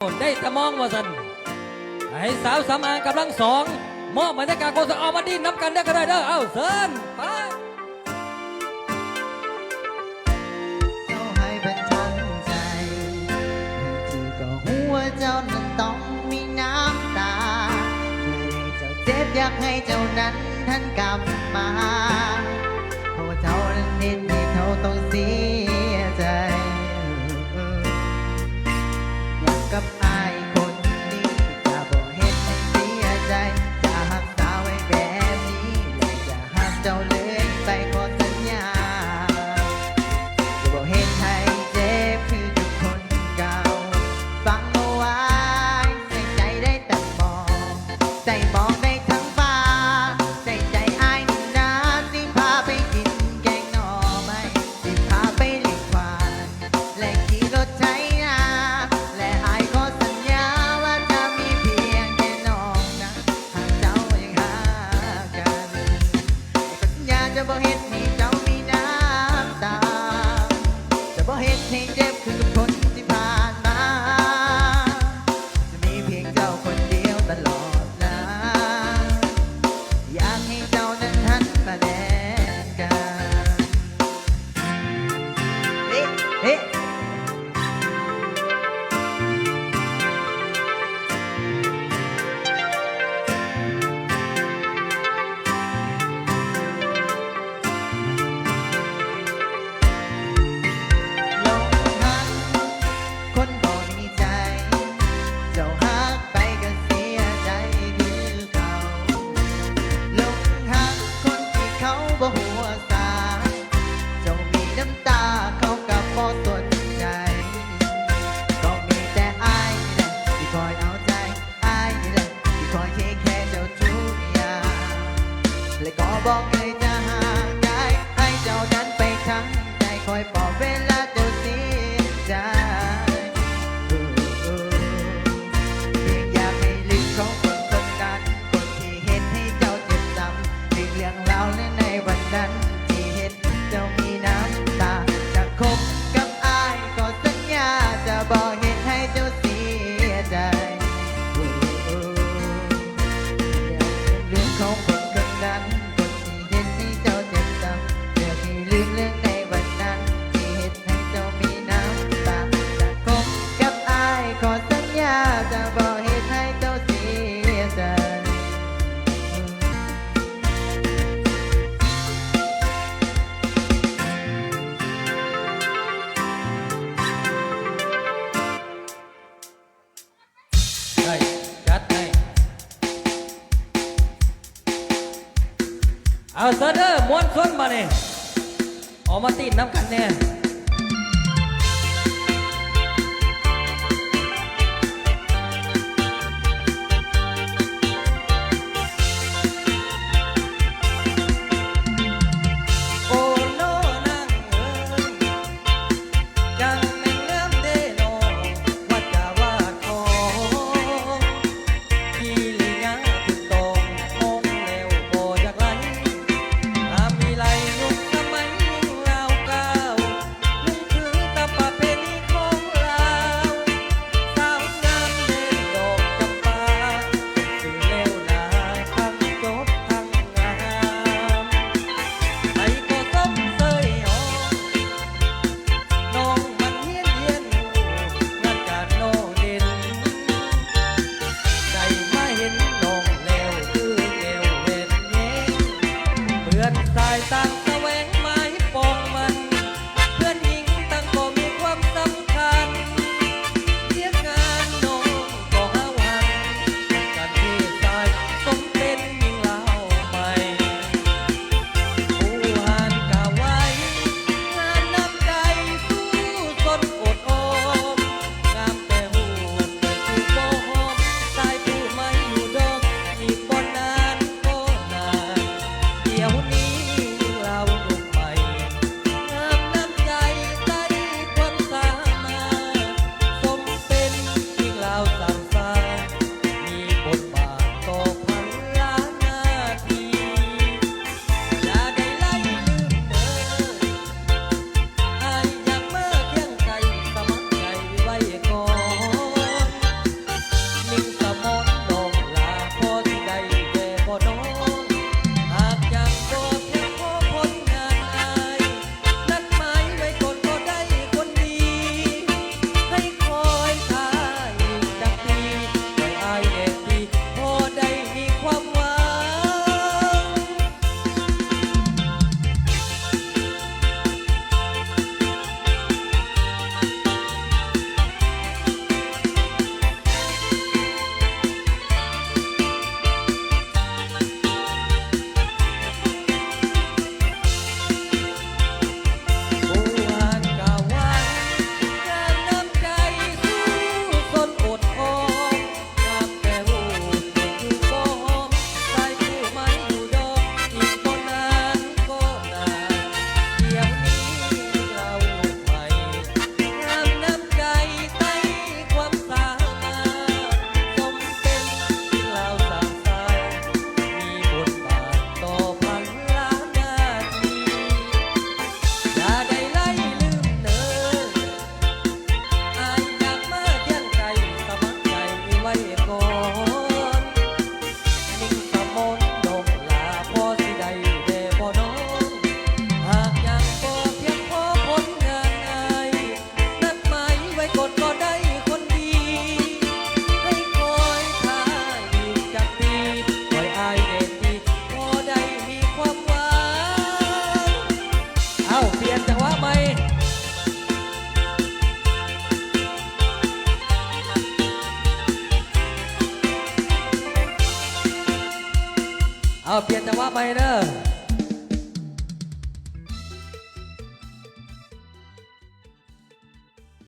ได้แตะมองว่าสันให้สาวสามอางกำลังสองมอบบรรยากาศโคสเอามาดินน้ำกันได้ก็ได้เด้อเอ้าเซินไปเจ้าให้เป็นทั้งใจที่ก็หัวเจ้านั้นต้องมีน้ำตาเมื่อให้เจ้าเจ็บอยากให้เจ้านั้นท่านกลับมาเพราะว่าเจ้านั้นเห็นให้เขาต้องเสีย จะบ่เฮ็ดให้เเวลาเจ้าเสียใจเออเออเพียงอยากให้ลืมของคนคนนั้นคนที่เห็นให้เจ้าเจ็บซ้ำลืมเรื่องราวและในวันนั้น ที่เห็นเจ้ามีน้ำตาจะคบกับอายก็สัญญาจะบอกเหตุให้เจ้าเสียใจเออเออเรื่องของคนคนนั้นคนที่เห็นให้เจ้าเจ็บซ้ำเลือกให้ลืมเรื่อ เอาเซอร์เด้อม้วนส้นมาเนี่ยออกมาตีนน้ำกันเนี่ย เปลี่ยนแต่ว่าไปเด้อ